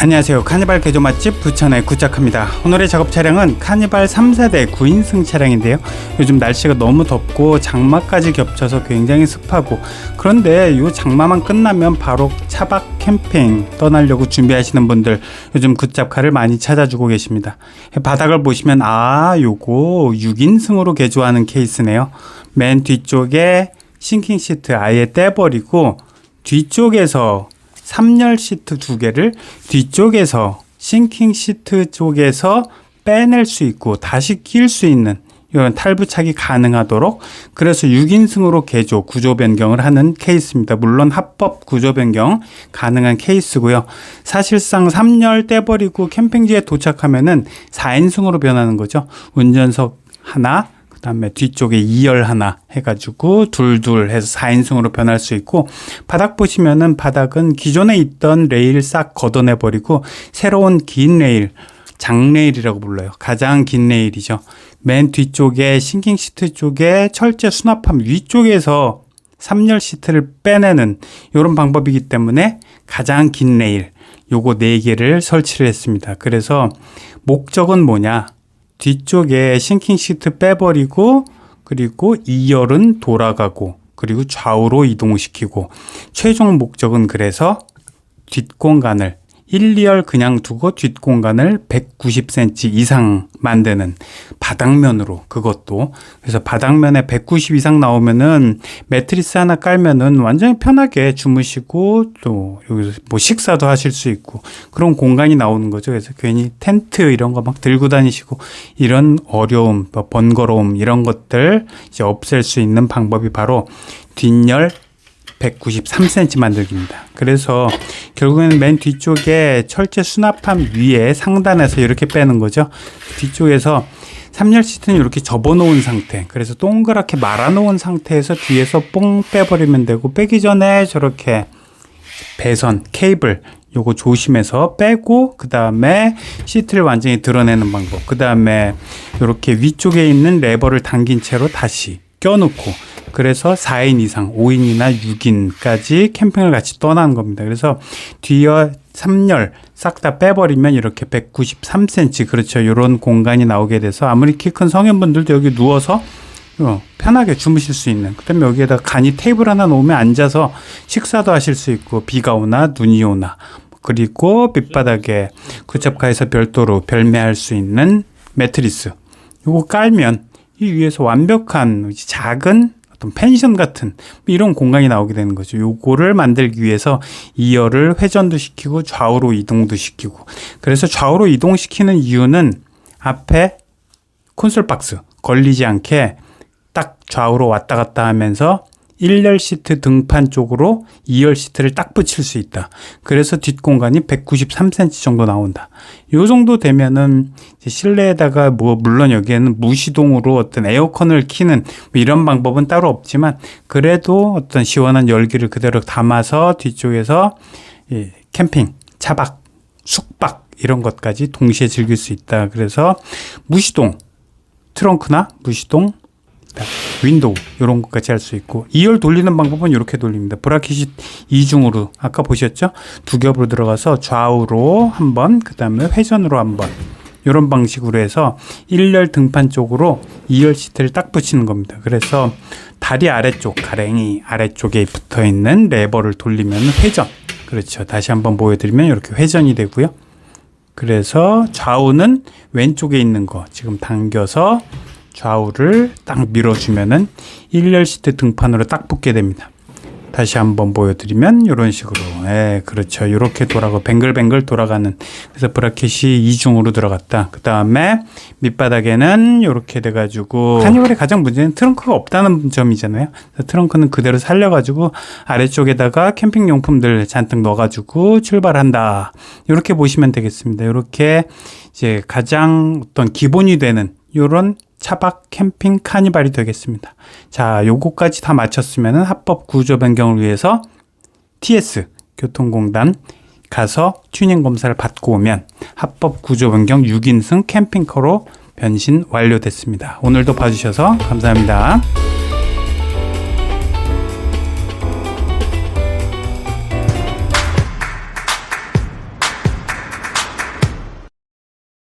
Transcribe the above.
안녕하세요. 카니발 개조 맛집 부천의 구짝합니다. 오늘의 작업 차량은 카니발 3세대 9인승 차량인데요. 요즘 날씨가 너무 덥고 장마까지 겹쳐서 굉장히 습하고 그런데 이 장마만 끝나면 바로 차박 캠핑 떠나려고 준비하시는 분들 요즘 굿잡카를 많이 찾아주고 계십니다. 바닥을 보시면 아 요거 6인승으로 개조하는 케이스네요. 맨 뒤쪽에 싱킹 시트 아예 떼버리고 뒤쪽에서 3열 시트 두 개를 뒤쪽에서 싱킹 시트 쪽에서 빼낼 수 있고 다시 끼울 수 있는 이런 탈부착이 가능하도록 그래서 6인승으로 개조 구조 변경을 하는 케이스입니다. 물론 합법 구조 변경 가능한 케이스고요. 사실상 3열 떼버리고 캠핑지에 도착하면은 4인승으로 변하는 거죠. 운전석 하나, 그 다음에 뒤쪽에 2열 하나 해가지고 둘둘 해서 4인승으로 변할 수 있고 바닥 보시면은 바닥은 기존에 있던 레일 싹 걷어내 버리고 새로운 긴 레일 장레일이라고 불러요. 가장 긴 레일이죠. 맨 뒤쪽에 싱킹 시트 쪽에 철제 수납함 위쪽에서 3열 시트를 빼내는 이런 방법이기 때문에 가장 긴 레일 요거 4개를 설치를 했습니다. 그래서 목적은 뭐냐? 뒤쪽에 싱킹 시트 빼버리고 그리고 2열은 돌아가고 그리고 좌우로 이동시키고. 최종 목적은 그래서 뒷공간을 1, 2열 그냥 두고 뒷공간을 190cm 이상 만드는 바닥면으로 그것도 그래서 바닥면에 190 이상 나오면은 매트리스 하나 깔면은 완전히 편하게 주무시고 또 여기서 뭐 식사도 하실 수 있고 그런 공간이 나오는 거죠. 그래서 괜히 텐트 이런 거 막 들고 다니시고 이런 어려움, 뭐 번거로움 이런 것들 이제 없앨 수 있는 방법이 바로 뒷열 193cm 만들기입니다. 그래서 결국에는 맨 뒤쪽에 철제 수납함 위에 상단에서 이렇게 빼는 거죠. 뒤쪽에서 3열 시트는 이렇게 접어놓은 상태. 그래서 동그랗게 말아놓은 상태에서 뒤에서 뽕 빼버리면 되고 빼기 전에 저렇게 배선, 케이블 요거 조심해서 빼고 그 다음에 시트를 완전히 드러내는 방법. 그 다음에 이렇게 위쪽에 있는 레버를 당긴 채로 다시 껴놓고 그래서 4인 이상, 5인이나 6인까지 캠핑을 같이 떠나는 겁니다. 그래서 뒤에 3열 싹 다 빼버리면 이렇게 193cm 그렇죠. 이런 공간이 나오게 돼서 아무리 키 큰 성인분들도 여기 누워서 어, 편하게 주무실 수 있는. 그다음에 여기에다 간이 테이블 하나 놓으면 앉아서 식사도 하실 수 있고 비가 오나 눈이 오나 그리고 밑바닥에 구잡카에서 별도로 별매할 수 있는 매트리스. 요거 깔면 이 위에서 완벽한 작은 어떤 펜션 같은 이런 공간이 나오게 되는 거죠. 요거를 만들기 위해서 2열을 회전도 시키고 좌우로 이동도 시키고 그래서 좌우로 이동시키는 이유는 앞에 콘솔 박스 걸리지 않게 딱 좌우로 왔다 갔다 하면서 1열 시트 등판 쪽으로 2열 시트를 딱 붙일 수 있다. 그래서 뒷공간이 193cm 정도 나온다. 요 정도 되면은 실내에다가 뭐 물론 여기에는 무시동으로 어떤 에어컨을 키는 뭐 이런 방법은 따로 없지만 그래도 어떤 시원한 열기를 그대로 담아서 뒤쪽에서 이 캠핑, 차박, 숙박 이런 것까지 동시에 즐길 수 있다. 그래서 무시동 트렁크나 무시동 윈도우 이런 것까지 할 수 있고 2열 돌리는 방법은 이렇게 돌립니다. 브라켓이 이중으로 아까 보셨죠? 두 겹으로 들어가서 좌우로 한 번 그 다음에 회전으로 한 번 이런 방식으로 해서 1열 등판 쪽으로 2열 시트를 딱 붙이는 겁니다. 그래서 다리 아래쪽 가랭이 아래쪽에 붙어 있는 레버를 돌리면 회전 그렇죠. 다시 한번 보여드리면 이렇게 회전이 되고요. 그래서 좌우는 왼쪽에 있는 거 지금 당겨서 좌우를 딱 밀어주면은 1열 시트 등판으로 딱 붙게 됩니다. 다시 한번 보여드리면 이런 식으로. 예 그렇죠. 이렇게 돌아가 뱅글뱅글 돌아가는. 그래서 브라켓이 이중으로 들어갔다. 그 다음에 밑바닥에는 이렇게 돼가지고 카니발의 가장 문제는 트렁크가 없다는 점이잖아요. 트렁크는 그대로 살려가지고 아래쪽에다가 캠핑 용품들 잔뜩 넣어가지고 출발한다. 이렇게 보시면 되겠습니다. 이렇게 이제 가장 어떤 기본이 되는 이런 차박 캠핑 카니발이 되겠습니다. 자, 요거까지 다 마쳤으면 합법 구조 변경을 위해서 TS 교통공단 가서 튜닝 검사를 받고 오면 합법 구조 변경 6인승 캠핑카로 변신 완료됐습니다. 오늘도 봐주셔서 감사합니다.